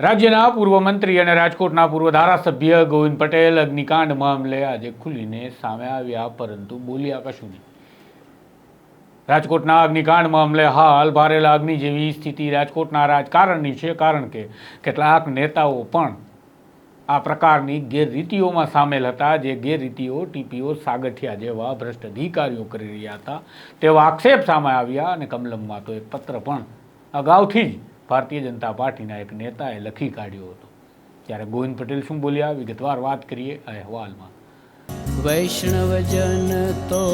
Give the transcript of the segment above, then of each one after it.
રાજ્યના પૂર્વ મંત્રી અને રાજકોટના પૂર્વ ધારાસભ્ય ગોવિંદ પટેલ અગ્નિકાંડ મામલે આજે ખુલીને સામે આવ્યા, પરંતુ બોલ્યા કશું નહીં રાજકોટના અગ્નિકાંડ મામલે હાલ ભારેલા અગ્નિ જેવી સ્થિતિ રાજકોટના રાજકારણની છે, કારણ કે કેટલાક નેતાઓ પણ આ પ્રકારની ગેરરીતિઓમાં સામેલ હતા, જે ગેરરીતિઓ ટીપીઓ સાગઠિયા જેવા ભ્રષ્ટ અધિકારીઓ કરી રહ્યા હતા. તેવા આક્ષેપ સામે આવ્યા અને કમલમમાં તો એક પત્ર પણ અગાઉથી જ ભારતીય જનતા પાર્ટીના એક નેતાએ લખી કાઢ્યો હતો. ત્યારે ગોવિંદ પટેલ શું બોલ્યા? વિગતવાર વાત કરીએ આ અહેવાલમાં. વૈષ્ણવજન તો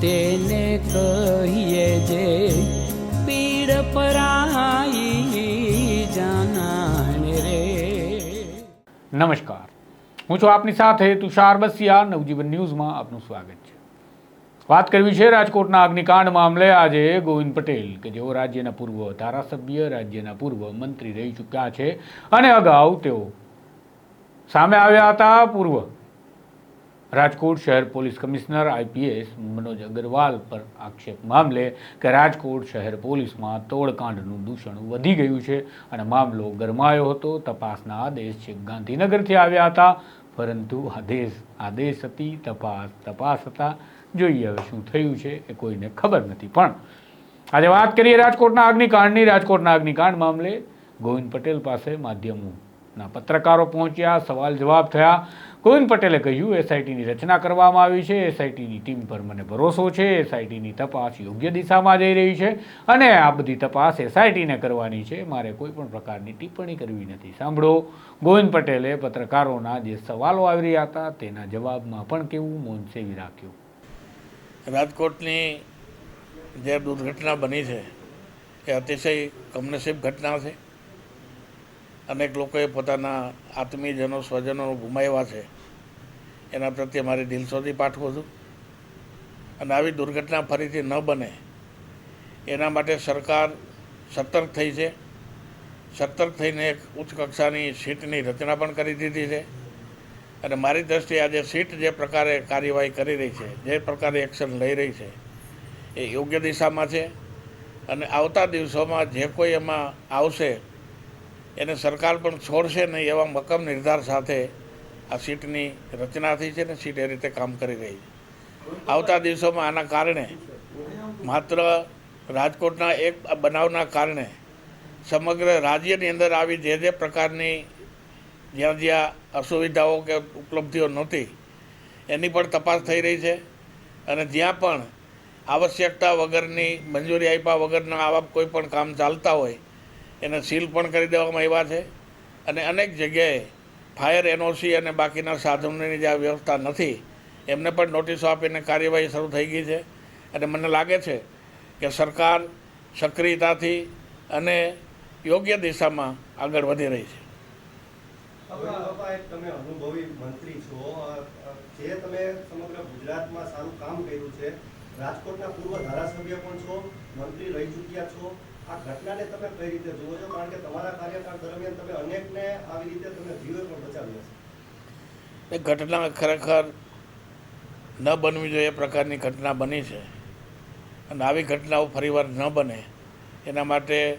તેને કહીએ જે પીડ પરાઈ જાનાને રે. નમસ્કાર. હું છું આપની સાથે તુષાર બસિયા. નવજીવન ન્યૂઝમાં આપનું સ્વાગત છે. વાત કરવી છે રાજકોટના અગ્નિકાંડ મામલે આજે ગોવિંદ પટેલ, કે જેઓ રાજ્યના પૂર્વ ધારાસભ્ય, રાજ્યના પૂર્વ મંત્રી રહી ચૂક્યા છે અને અગાઉ તેઓ સામે આવ્યા હતા પૂર્વ. રાજકોટ શહેર police commissioner IPS Manoj Agrawal પર આક્ષેપ મામલે કે રાજકોટ શહેર પોલીસમાં તોડકાંડનું દૂષણ વધી ગયું છે અને મામલો ગરમાયો હતો. તપાસના આદેશ છે ગાંધીનગરથી આવ્યા હતા. પરંતુ આદેશ આદેશ હતી, તપાસ તપાસ હતા જોઈએ હવે શું થયું છે એ કોઈને ખબર નથી. પણ આજે વાત કરીએ રાજકોટના અગ્નિકાંડની. રાજકોટના અગ્નિકાંડ મામલે ગોવિંદ પટેલ પાસે માધ્યમોના પત્રકારો પહોંચ્યા, સવાલ જવાબ થયા. ગોવિંદ પટેલે કહ્યું, એસઆઈટીની રચના કરવામાં આવી છે, એસઆઈટીની ટીમ પર મને ભરોસો છે, એસઆઈટીની તપાસ યોગ્ય દિશામાં જઈ રહી છે અને આ બધી તપાસ એસઆઈટીને કરવાની છે. મારે કોઈ પણ પ્રકારની ટિપ્પણી કરવી નથી. સાંભળો, ગોવિંદ પટેલે પત્રકારોના જે સવાલો આવી રહ્યા હતા તેના જવાબમાં પણ કેવું મૌન સેવી રાખ્યું. રાજકોટની જે દુર્ઘટના બની છે, એ અતિશય કમનસીબ ઘટના છે. અનેક લોકોએ પોતાના આત્મીયજનો સ્વજનો ગુમાવ્યા છે. એના પ્રત્યે મારી દિલસોથી પાઠવું છું. અને આવી દુર્ઘટના ફરીથી ન બને. એના માટે સરકાર સતર્ક થઈ છે. સતર્ક થઈને એક ઉચ્ચ કક્ષાની સીટની રચના પણ કરી દીધી છે. અને મારી દ્રષ્ટિએ આજે સીટ જે પ્રકારે કાર્યવાહી કરી રહી છે, જે પ્રકારે એક્શન લઈ રહી છે, એ યોગ્ય દિશામાં છે. અને આવતા દિવસોમાં જે કોઈ એમાં આવશે એને સરકાર પણ છોડશે નહીં એવા મક્કમ નિર્ધાર સાથે આ સીટની રચના થઈ છે ને સીટ એ રીતે કામ કરી રહી છે. આવતા દિવસોમાં આના કારણે માત્ર રાજકોટના એક બનાવના કારણે સમગ્ર રાજ્યની અંદર આવી જે જે પ્રકારની જ્યાં જ્યાં અસુવિધાઓ કે ઉપલબ્ધિઓ નહોતી, એની પણ તપાસ થઈ રહી છે અને જ્યાં પણ આવશ્યકતા વગરની, મંજૂરી આપ્યા વગરના આવા કોઈ પણ કામ ચાલતા હોય એને સીલ પણ કરી દેવામાં આવ્યા છે. અને અનેક જગ્યાએ ફાયર એનઓસી અને બાકીના સાધનોની જે આ વ્યવસ્થા નથી, એમને પણ નોટિસો આપીને કાર્યવાહી શરૂ થઈ ગઈ છે. અને મને લાગે છે કે સરકાર સક્રિયતાથી અને યોગ્ય દિશામાં આગળ વધી રહી છે. રાજકોટના પૂર્વ ધારાસભ્ય પણ છો, મંત્રી રહી ચૂક્યા છો. આ ઘટનાને તમે કઈ રીતે જુઓ છો? કારણ કે તમારા કાર્યકાળ દરમિયાન તમે અનેકને આવી રીતે તમે જીવે પણ બચાવ્યા છે એ ઘટના ખરેખર ન બનવી જોઈએ એ પ્રકારની ઘટના બની છે. અને આવી ઘટનાઓ ફરીવાર ન બને એના માટે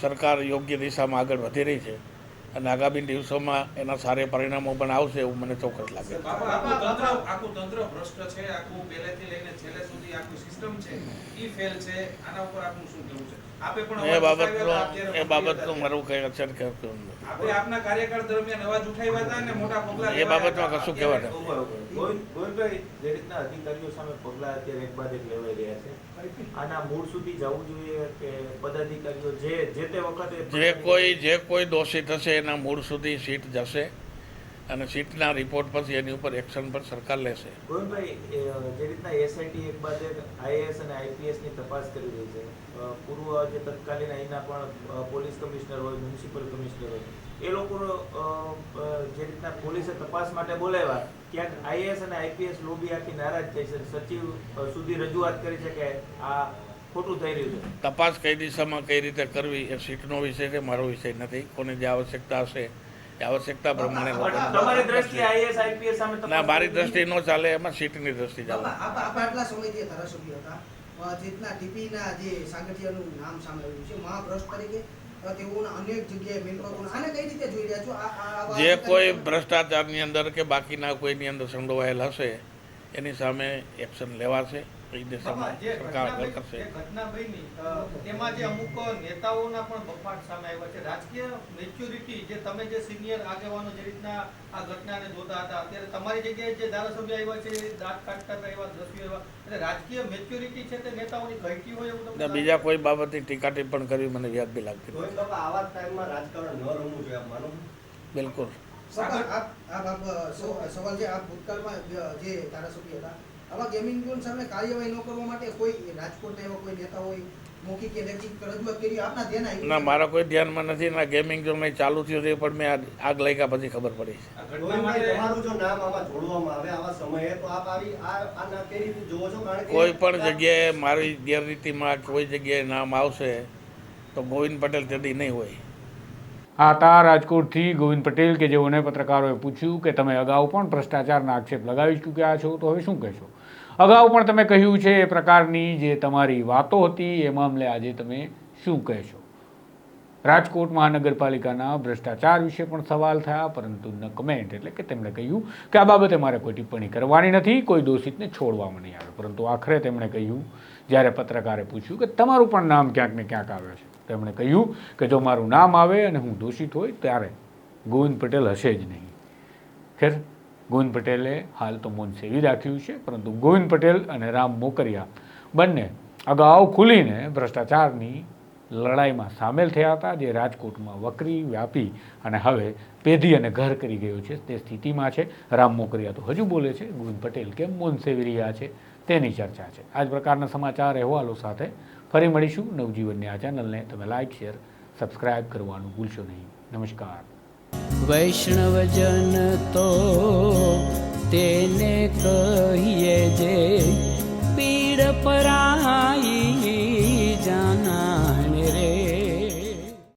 સરકાર યોગ્ય દિશામાં આગળ વધી રહી છે. અને આગામી દિવસોમાં એના સારા પરિણામો પણ આવશે એવું મને ચોક્કસ લાગે. છે બાપા, આખું તંત્ર આખું તંત્ર ભ્રષ્ટ છે આખું પહેલેથી લઈને છેલ્લે સુધી આખું સિસ્ટમ છે ઈ ફેલ છે આના ઉપર આપનું શું કહેવું છે? આપે પણ એ બાબતનો એ બાબતનું મારું કંઈ અસર કરતું આપના કાર્યકાળ દરમિયાન અવાજ ઉઠાવ્યા હતા અને મોટા પગલા એ બાબતમાં કશું કહેવા નથી. ગોવિંદભાઈ, જે રીતના અધિકારીઓ સામે પગલાં અત્યારે એક બાદ એક લેવાઈ રહ્યા છે આના મૂળ સુધી જવું જોઈએ કે પદાધિકારીઓ જે જે તે વખતે જે કોઈ જે કોઈ દોષિત હશે એના મૂળ સુધી સીટ જશે અને સીટના રિપોર્ટ પછી એની ઉપર એક્શન પણ સરકાર લેશે. ગોવિંદભાઈ જે રીતના એસઆઈટી એક એક આઈએએસ અને આઈપીએસની તપાસ કરી રહી છે પૂર્વ જે તત્કાલીન અહીંના પણ પોલીસ કમિશનર હોય, મ્યુનિસિપલ કમિશનર હોય, એ લોકો જે રીતના પોલીસે તપાસ માટે બોલાવ્યા, ક્યાંક આઈએએસ અને આઈપીએસ લોબી આખી નારાજ થઈ છે. સચિવ સુધી રજૂઆત કરી છે કે આ ખોટું થઈ રહ્યું છે. તપાસ કઈ દિશામાં કઈ રીતે કરવી એ સીટનો વિષય છે મારો વિષય નથી. કોને જે આવશ્યકતા હશે એ આવશ્યકતા પ્રમાણે તમારી દ્રષ્ટિએ આઈએએસ આઈપીએસ સામે તપાસ ના મારી કરવી દ્રષ્ટિ ન ચાલે એમાં સીટની દ્રષ્ટિ ચાલે. બાપા, આપ આપ આટલા સમયથી ધારાસભ્ય હતા જેટલા ટીપીના જે સાગઠિયાનું નામ સામે આવ્યું છે મહાભ્રષ્ટ તરીકે જે કોઈ ભ્રષ્ટાચારની અંદર કે બાકીના કોઈની અંદર સંડોવાયેલ હશે એની સામે એક્શન લેવાશે. એ દિશામાં સરકાર આગળ કરશે. ઘટના બની તેમાં જે અમુક નેતાઓના પણ બફાટ સામે આવ્યા છે. રાજકીય મેચ્યોરિટી જે તમે જે સિનિયર આગેવાનો જે રીતના આ ઘટનાને જોતા હતા અત્યારે તમારી જગ્યાએ જે ધારાસભ્ય આવ્યા છે દાંત કાઢતા હતા દ્રશ્યો એવા. એટલે રાજકીય મેચ્યોરિટી છે તે નેતાઓની ઘટી હોય એવું તમને બીજા કોઈ બાબતની ટીકા ટિપ્પણ કરવી મને વ્યાજબી લાગતી આવા ટાઈમમાં રાજકારણ ન રમવું જોઈએ માનો બિલકુલ. સવાલ છે આપ ભૂતકાળમાં જે ધારાસભ્ય હતા આવા ગેમિંગ ઝોન સામે કાર્યવાહી ન કરવા માટે કોઈ રાજકોટના એવા કોઈ નેતા હોય મૌખિક કે લેખિત રજૂઆત કરી આપના ધ્યાન આવી ના મારા કોઈ ધ્યાનમાં નથી ના ગેમિંગ જો મેં ચાલુ થયું છે પણ મેં આગ લાગ્યા પછી ખબર પડી છે. તમારું જો નામ આમાં જોડવામાં આવે આવા સમયે તો આપ આવી આ આ ના કઈ રીતે જોવો છો કારણ કે કોઈ પણ જગ્યાએ મારી ગેરરીતિમાં કોઈ જગ્યાએ નામ આવશે તો ગોવિંદ પટેલ તેદી નહીં હોય. આ હતા રાજકોટથી ગોવિંદ પટેલ કે જેઓને પત્રકારોએ પૂછ્યું કે તમે અગાઉ પણ ભ્રષ્ટાચારના આક્ષેપ લગાવી ચૂક્યા છો, તો હવે શું કહેશો? અગાઉ પણ તમે કહ્યું છે એ પ્રકારની જે તમારી વાતો હતી, એ મામલે આજે તમે શું કહેશો? રાજકોટ મહાનગરપાલિકાના ભ્રષ્ટાચાર વિશે પણ સવાલ થયા, પરંતુ ન કમેન્ટ એટલે કે તેમણે કહ્યું કે આ બાબતે મારે કોઈ ટિપ્પણી કરવાની નથી, કોઈ દોષિતને છોડવામાં નહીં આવે. પરંતુ આખરે તેમણે કહ્યું, જ્યારે પત્રકારે પૂછ્યું કે તમારું પણ નામ ક્યાંક ને ક્યાંક આવે છે. તેમણે કહ્યું કે જો મારું નામ આવે અને હું દોષિત હોય, ત્યારે ગોવિંદ પટેલ હશે જ નહીં. ખેર, ગોવિંદ પટેલે હાલ તો મૌન સેવી રાખ્યું છે, પરંતુ ગોવિંદ પટેલ અને રામ મોકરિયા બંને અગાઉ ખુલીને ભ્રષ્ટાચારની લડાઈમાં સામેલ થયા હતા, જે રાજકોટમાં વકરી, વ્યાપી અને હવે પેઢી અને ઘર કરી ગયું છે. તે સ્થિતિમાં છે. રામ મોકરિયા તો હજુ બોલે છે, ગોવિંદ પટેલ કેમ મૌન સેવી રહ્યા છે? તેની ચર્ચા છે. આ જ પ્રકારના સમાચાર અહેવાલો સાથે ફરી મળીશું નવજીવનની આ ચેનલને. તમે લાઇક શેર, સબસ્ક્રાઇબ કરવાનું ભૂલશો નહીં. નમસ્કાર. વૈષ્ણવજન તો તેને કહીએ જે પીડ પરાઈ